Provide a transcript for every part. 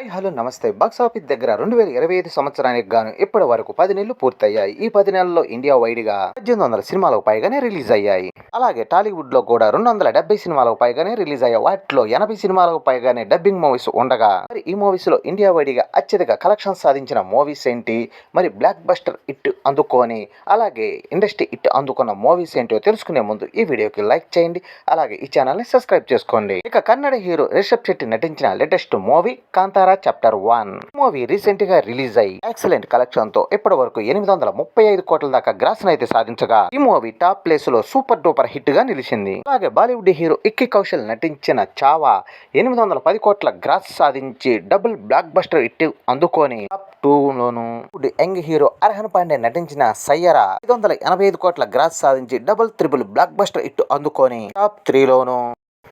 Hi hello నమస్తే. Box office దగ్గర రెండు వేల ఇరవై ఐదు సంవత్సరానికి గాను ఇప్పటి వరకు పది నెలలు పూర్తయ్యాయి. ఈ పది నెలల్లో ఇండియా వైడ్గా పద్దెనిమిది వందల సినిమాలకు పైగానే రిలీజ్ అయ్యాయి. అలాగే టాలీవుడ్లో కూడా రెండు వందల డెబ్బై సినిమాలకు పైగానే రిలీజ్ అయ్యాయి. వాటిలో ఎనభై సినిమాలకు పైగానే డబ్బింగ్ మూవీస్ ఉండగా మరి ఈ మూవీస్లో ఇండియా వైడ్గా అత్యధిక కలెక్షన్ సాధించిన మూవీస్ ఏంటి? మరి బ్లాక్ బస్టర్ ఇట్ అందుకొని అలాగే ఇండస్ట్రీ ఇట్ అందుకున్న మూవీస్ ఏంటో తెలుసుకునే ముందు ఈ వీడియోకి లైక్ చేయండి. అలాగే ఈ ఛానల్ని సబ్స్క్రైబ్ చేసుకోండి. ఇక కన్నడ హీరో రిషబ్ శెట్టి నటించిన latest movie Kantara chapter one movie రీసెంట్గా రిలీజ్ అయ్యి ఎక్సలెంట్ కలెక్షన్తో ఇప్పటి వరకు ఎనిమిది వందల ముప్పై ఐదు కోట్ల దాకా గ్రాస్ అయితే సాధించగా ఈ మూవీ టాప్ ప్లేస్లో సూపర్ డూపర్ హిట్గా నిలిచింది. అలాగే బాలీవుడ్ హీరో ఇక్కి కౌశల్ నటించిన చావా ఎనిమిది వందల పది కోట్ల గ్రాస్ సాధించి డబుల్ బ్లాక్ బస్టర్ హిట్ అందుకొని టాప్ టూ లోను యంగ్ హీరో అర్హన్ పాండే నటించిన సయ్యరా ఐదు వందల ఎనభై ఐదు కోట్ల గ్రాస్ సాధించి double triple block buster hit అందుకొని టాప్ త్రీలోను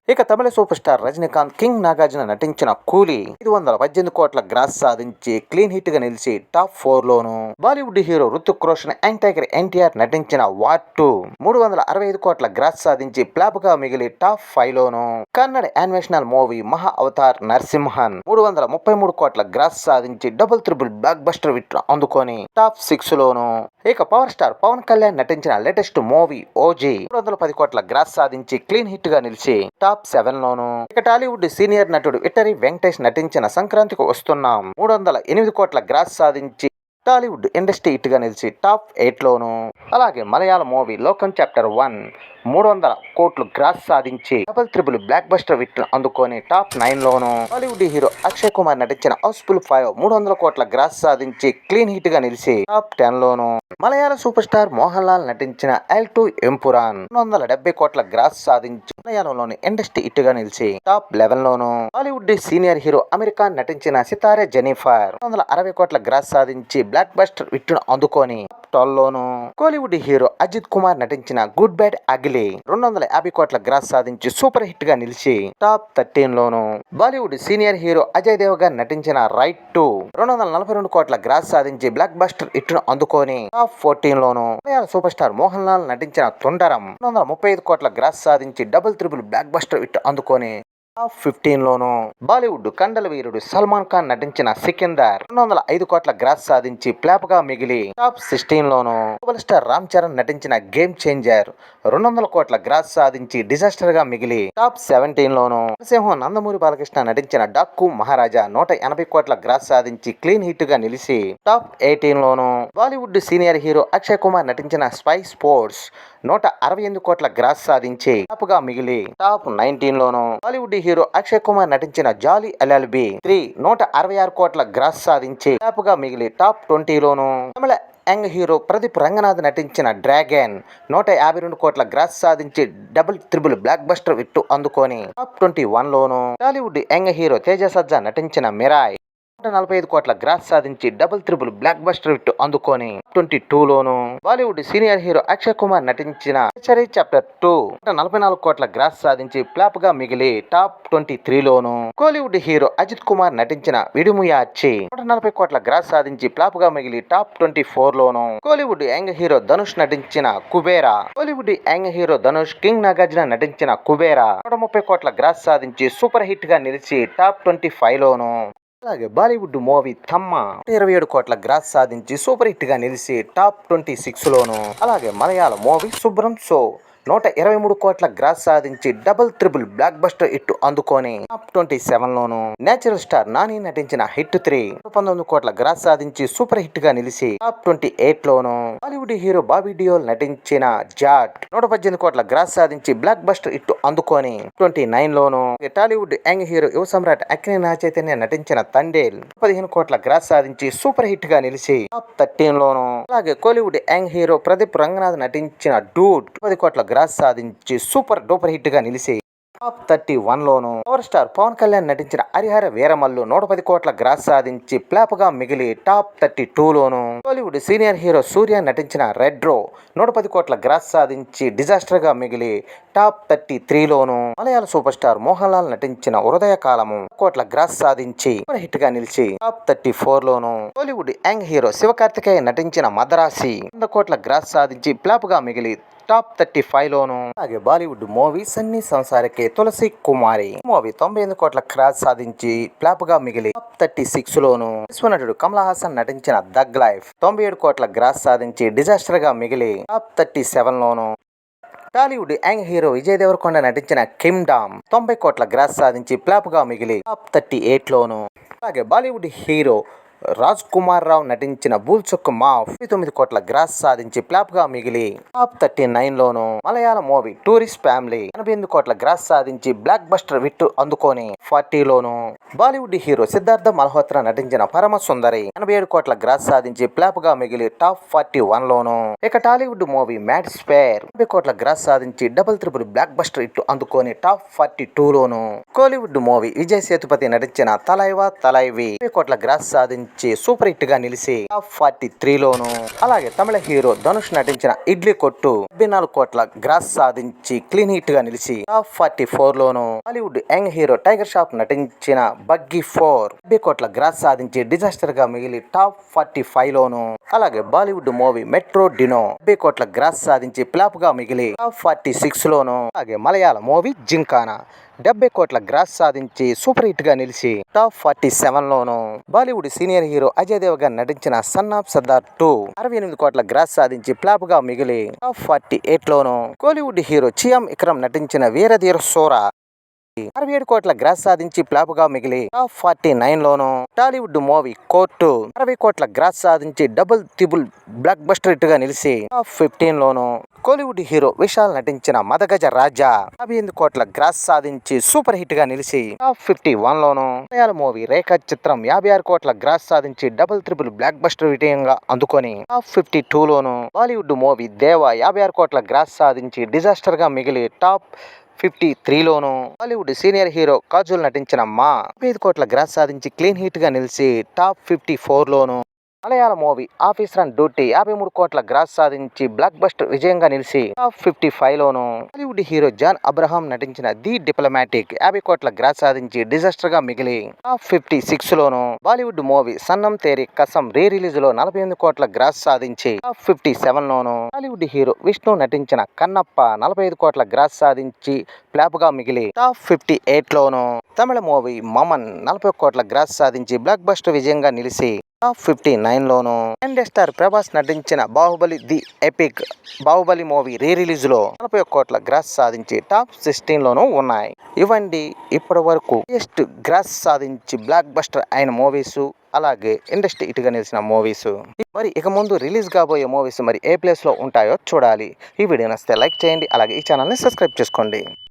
ఇక తమిళ super star Rajinikanth king Nagarjuna నటించిన కూలీ ఐదు వందల పద్దెనిమిది కోట్ల గ్రాస్ సాధించి క్లీన్ హిట్గా నిలిచి టాప్ ఫోర్ లోను Bollywood hero Hrithik Roshan young tiger NTR నటించిన వార్ టూ మూడు వందల అరవై ఐదు కోట్ల గ్రాస్ సాధించి ప్లాప్గా మిగిలి టాప్ ఫైవ్ లోను కన్నడ యానిమేషనల్ మూవీ మహా అవతార్ నరసింహన్ మూడు వందల ముప్పై మూడు కోట్ల గ్రాస్ సాధించి double triple block buster hit అందుకొని టాప్ సిక్స్ లోను ఇక పవర్ స్టార్ పవన్ కళ్యాణ్ నటించిన లేటెస్ట్ మూవీ ఓజీ మూడు వందల పది కోట్ల గ్రాస్ సాధించి క్లీన్ హిట్గా నిలిచి టాప్ సెవెన్ లోను. ఇక టాలీవుడ్ సీనియర్ నటుడు ఇటరీ వెంకటేష్ నటించిన సంక్రాంతికి వస్తున్నాం. మూడు వందల ఎనిమిది కోట్ల గ్రాస్ సాధించి టాలీవుడ్ ఇండస్ట్రీ హిట్ నిలిచి టాప్ ఎయిట్ లోను. అలాగే మలయాళ మూవీ లోకం చాప్టర్ వన్ మూడు వందల కోట్లు గ్రాస్ సాధించి double triple block buster hit అందుకొని టాప్ నైన్ లోను బాలీవుడ్ హీరో అక్షయ్ కుమార్ నటించిన హౌస్ఫుల్ ఫైవ్ మూడు వందల కోట్ల గ్రాస్ సాధించి క్లీన్ హిట్గా నిలిచి టాప్ టెన్ లోను మలయాళ సూపర్ స్టార్ మోహన్ లాల్ నటించిన ఎల్ టు ఎంపురాన్ రెండు వందల డెబ్బై కోట్ల గ్రాస్ సాధించి మలయాళంలోని ఇండస్ట్రీ హిట్గా నిలిచి టాప్ లెవెన్ లోను బాలీవుడ్ సీనియర్ హీరో అమెరికా నటించిన సితారే జెనిఫర్ రెండు వందల అరవై కోట్ల గ్రాస్ సాధించి బ్లాక్ బస్టర్ విట్టును అందుకొని టాప్ లోను కోలీవుడ్ హీరో అజిత్ కుమార్ నటించిన గుడ్ బ్యాడ్ అగిలి రెండు వందల యాభై కోట్ల గ్రాస్ సాధించి సూపర్ హిట్గా నిలిచి టాప్ థర్టీన్ లోను బాలీవుడ్ సీనియర్ హీరో అజయ్ దేవ్ గారు నటించిన రైట్ టు రెండు వందల నలభై రెండు కోట్ల గ్రాస్ సాధించి బ్లాక్ బస్టర్ హిట్ను అందుకొని టాప్ ఫోర్టీన్ లోను మలయాళ సూపర్ స్టార్ మోహన్ లాల్ నటించిన తొండరం రెండు వందల ముప్పై ఐదు కోట్ల గ్రాస్ సాధించి double triple block buster hit అందుకొని టాప్ ఫిఫ్టీన్ లోను బాలీవుడ్ కండల వీరుడు సల్మాన్ ఖాన్ నటించిన సికిందర్ రెండు వందల ఐదు కోట్ల గ్రాస్ సాధించి ప్లాప్గా మిగిలి టాప్ సిక్స్టీన్ లోను స్టార్ రామ్ చరణ్ నటించిన గేమ్ చేంజర్ రెండు వందల కోట్ల గ్రాస్ సాధించి డిజాస్టర్గా మిగిలి టాప్ సెవెంటీన్ లోను నరసింహం నందమూరి బాలకృష్ణ నటించిన డాక్కు మహారాజా నూట ఎనభై కోట్ల గ్రాస్ సాధించి క్లీన్ హిట్గా నిలిచి టాప్ ఎయిటీన్ లోను Bollywood senior hero Akshay Kumar నటించిన స్పై స్పోర్ట్స్ నూట అరవై ఎనిమిది కోట్ల గ్రాస్ సాధించి టాప్గా మిగిలి టాప్ నైన్టీన్ లోను బాలీవుడ్ హీరో అక్షయ్ కుమార్ నటించిన జాలీ ఎల్ఎల్బి త్రీ నూట అరవై ఆరు కోట్ల గ్రాస్ సాధించి టాప్గా మిగిలి టాప్ ట్వంటీలోను తమిళ యంగ్ హీరో ప్రదీప్ రంగనాథ్ నటించిన డ్రాగన్ నూట యాభై రెండు కోట్ల గ్రాస్ సాధించి double triple block buster hit అందుకొని టాప్ ట్వంటీ వన్ లోను Tollywood young hero Teja Sajja నటించిన మిరాయ్ నూట నలభై ఐదు కోట్ల గ్రాస్ సాధించి double triple block buster hit అందుకొని ట్వంటీ టూ లోను Bollywood senior hero Akshay Kumar నటించిన చెరీ చాప్టర్ టూ నూట నలభై నాలుగు కోట్ల గ్రాస్ సాధించి ప్లాప్గా మిగిలి టాప్ ట్వంటీ త్రీ లోను కోలీవుడ్ హీరో అజిత్ కుమార్ నటించిన విడుముయాచి నూట నలభై కోట్ల గ్రాస్ సాధించి ఫ్లాప్గా మిగిలి టాప్ ట్వంటీ ఫోర్ లోను కోలీవుడ్ యంగ్ హీరో ధనుష్ నటించిన Kuberaa Kollywood young hero Dhanush king Nagarjuna నటించిన కుబేరా నూట ముప్పై కోట్ల గ్రాస్ సాధించి సూపర్ హిట్గా నిలిచి టాప్ ట్వంటీ ఫైవ్ లోను అలాగే బాలీవుడ్ మూవీ తమ్మ ఇరవై ఏడు కోట్ల గ్రాస్ సాధించి సూపర్ హిట్గా నిలిచి టాప్ ట్వంటీ సిక్స్ లోను అలాగే మలయాళ మూవీ శుభ్రం సో. నూట ఇరవై మూడు కోట్ల గ్రాస్ సాధించి double triple block buster hit అందుకొని టాప్ ట్వంటీ సెవెన్ లోను నేచురల్ స్టార్ నాని నటించిన హిట్ త్రీ పంతొమ్మిది కోట్ల గ్రాస్ సాధించి సూపర్ హిట్గా నిలిచి టాప్ ట్వంటీ ఎయిట్ లోను బాలీవుడ్ హీరో బాబీ డియోల్ నటించిన జాట్ నూట పద్దెనిమిది కోట్ల గ్రాస్ సాధించి బ్లాక్ బస్టర్ హిట్ అందుకొని ట్వంటీ నైన్ లోను Tollywood young hero Yuva Samrat Akkineni నా చైతన్య నటించిన తండేల్ పదిహేను కోట్ల గ్రాస్ సాధించి సూపర్ హిట్గా నిలిచి టాప్ థర్టీన్ లోను అలాగే Kollywood young hero Pradeep Ranganathan నటించిన డూడ్ పది కోట్ల గ్రాస్ సాధించి సూపర్ డూపర్ హిట్గా నిలిచి టాప్ థర్టీ వన్లోనూ పవర్ స్టార్ పవన్ కళ్యాణ్ నటించిన హరిహర వీరమల్లు నూట పది కోట్ల గ్రాస్ సాధించి ప్లాప్గా మిగిలి టాప్ థర్టీ టూ లోను బాలీవుడ్ సీనియర్ హీరో సూర్య నటించిన రెడ్ రో నూట పది కోట్ల గ్రాస్ సాధించి డిజాస్టర్గా మిగిలి టాప్ థర్టీ త్రీలోను మలయాళ సూపర్ స్టార్ మోహన్ లాల్ నటించిన హృదయ కాలము కోట్ల గ్రాస్ సాధించి హిట్గా నిలిచి టాప్ థర్టీ ఫోర్ లోను బాలీవుడ్ యంగ్ హీరో శివకార్తికేయ నటించిన మదరాసి వంద కోట్ల గ్రాస్ సాధించి ప్లాప్గా మిగిలి టాప్ థర్టీ ఫైవ్ లోను అలాగే Bollywood movie Sunny Sanskari ki Tulsi Kumari. Movie తొంభై ఎనిమిది కోట్ల క్రాస్ సాధించి ఫ్లాప్గా మిగిలి టాప్ థర్టీ సిక్స్ లోను విశ్వనటుడు కమల్ హాసన్ నటించిన దగ్ లైఫ్ తొంభై ఏడు కోట్ల గ్రాస్ సాధించి డిజాస్టర్గా మిగిలి టాప్ థర్టీ సెవెన్ లోను Tollywood young hero Vijay Deverakonda నటించిన కిమ్ తొంభై కోట్ల గ్రాస్ సాధించి ఫ్లాప్గా మిగిలి టాప్ థర్టీ ఎయిట్ లోను అలాగే బాలీవుడ్ హీరో రాజ్ కుమార్ రావు నటించిన బూల్ మా మాఫ్ తొమ్మిది కోట్ల గ్రాస్ సాధించి ఫ్లాప్గా మిగిలి టాప్ థర్టీ నైన్ లోను మలయాళ మూవీ టూరిస్ట్ ఫ్యామిలీ ఎనభై ఎనిమిది కోట్ల గ్రాస్ సాధించి బ్లాక్ బస్టర్ విట్టు అందుకొని ఫార్టీ లోను బాలీవుడ్ హీరో సిద్ధార్థ మల్హోత్రా నటించిన పరమ సుందరి ఎనభై ఏడు కోట్ల గ్రాస్ సాధించి ఫ్లాప్గా మిగిలి టాప్ ఫార్టీ వన్ లోను ఇక టాలీవుడ్ మూవీ మ్యాడ్ స్పేర్ ఎనభై కోట్ల గ్రాస్ సాధించి double triple block buster hit అందుకొని టాప్ ఫార్టీ టూ లోను కోలీవుడ్ మూవీ విజయ్ సేతుపతి నటించిన తలైవా తలైవి ఎనభై కోట్ల గ్రాస్ సాధించి సూపర్ హిట్గా నిలిచి టాప్ ఫార్టీ త్రీలోను అలాగే తమిళ హీరో ధనుష్ నటించిన ఇడ్లీ కొట్టు డెబ్బై నాలుగు కోట్ల గ్రాస్ సాధించి క్లీన్ హిట్గా నిలిచి టాప్ ఫార్టీ ఫోర్ లోను Bollywood young hero tiger Shroff నటించిన బగ్గి ఫోర్ డెబ్బై కోట్ల గ్రాస్ సాధించి డిజాస్టర్గా మిగిలి టాప్ ఫార్టీ ఫైవ్ లోను అలాగే బాలీవుడ్ మూవీ మెట్రో డినో డెబ్బై కోట్ల గ్రాస్ సాధించి ఫ్లాప్గా మిగిలి టాప్ ఫార్టీ సిక్స్ లోను అలాగే మలయాళ మూవీ జింకానా. డెబ్బై కోట్ల గ్రాస్ సాధించి సూపర్ హిట్గా నిలిచి టాప్ ఫార్టీ సెవెన్ లోను బాలీవుడ్ సీనియర్ హీరో అజయ్ దేవ్గా నటించిన సన్ ఆఫ్ సర్దార్ టూ అరవై ఎనిమిది కోట్ల గ్రాస్ సాధించి ఫ్లాప్గా మిగిలి టాప్ ఫార్టీ ఎయిట్ లోను కోలీవుడ్ హీరో చియామ్ ఇక్రమ్ నటించిన వీరధీర సోరా అరవై ఏడు కోట్ల గ్రాస్ సాధించి ఫ్లాప్గా మిగిలి టాప్ ఫార్టీ నైన్ లోను టాలీవుడ్ మూవీ కోర్టు అరవై కోట్ల గ్రాస్ సాధించి డబుల్ త్రిబుల్ బ్లాక్ బస్టర్ హిట్గా నిలిచి టాప్ ఫిఫ్టీన్ లోను కోలీవుడ్ హీరో విశాల్ నటించిన మదగజ రాజా యాభై ఎనిమిది కోట్ల గ్రాస్ సాధించి సూపర్ హిట్గా నిలిచి టాప్ ఫిఫ్టీ వన్ లోను మలయాళ మూవీ రేఖా చిత్రం యాభై ఆరు కోట్ల గ్రాస్ సాధించి డబుల్ త్రిపుల్ బ్లాక్ బస్టర్ విజయంగా అందుకొని టాప్ ఫిఫ్టీ టూ లోను బాలీవుడ్ మూవీ దేవ యాభై ఆరు కోట్ల గ్రాస్ సాధించి డిజాస్టర్గా మిగిలి టాప్ ఫిఫ్టీ త్రీలోను బాలీవుడ్ సీనియర్ హీరో కాజుల్ నటించిన మా ఐదు కోట్ల గ్రాస్ సాధించి క్లీన్ హిట్గా నిలిచి టాప్ ఫిఫ్టీ ఫోర్లోను మలయాళ మూవీ ఆఫీస్ అండ్ డ్యూటీ. యాభై మూడు కోట్ల గ్రాస్ సాధించి బ్లాక్ బస్టర్ విజయంగా నిలిచి టాప్ ఫిఫ్టీ ఫైవ్ లోను బాలీవుడ్ హీరో జాన్ అబ్రహాం నటించిన ది డిప్లొమాటిక్ యాభై కోట్ల గ్రాస్ సాధించి డిజాస్టర్గా మిగిలి టాప్ ఫిఫ్టీ సిక్స్ లోను బాలీవుడ్ మూవీ సన్నం తేరి కసం రీ రిలీజ్లో నలభై ఎనిమిది కోట్ల గ్రాస్ సాధించి టాప్ ఫిఫ్టీ సెవెన్ లోను బాలీవుడ్ హీరో విష్ణు నటించిన కన్నప్ప నలభై ఐదు కోట్ల గ్రాస్ సాధించి ఫ్లాప్గా మిగిలి టాప్ ఫిఫ్టీ ఎయిట్ లోను తమిళ మూవీ మమన్ నలభై కోట్ల గ్రాస్ సాధించి బ్లాక్ బస్టర్ విజయంగా నిలిచి టాప్ ఫిఫ్టీ నైన్లోను అండ్ స్టార్ ప్రభాస్ నటించిన Baahubali the epic Baahubali movie రీ రిలీజ్లో నలభై ఒక్క కోట్ల గ్రాస్ సాధించి టాప్ సిక్స్టీన్లోనూ ఉన్నాయి. ఇవండి ఇప్పటి వరకు బెస్ట్ గ్రాస్ సాధించి బ్లాక్ బస్టర్ అయిన మూవీస్ అలాగే ఇండస్ట్రీ ఇటుగా నిలిచిన మూవీస్ మరి ఇక ముందు రిలీజ్ కాబోయే మూవీస్ మరి ఏ ప్లేస్లో ఉంటాయో చూడాలి. ఈ వీడియో నచ్చితే లైక్ చేయండి అలాగే ఈ ఛానల్ని సబ్స్క్రైబ్ చేసుకోండి.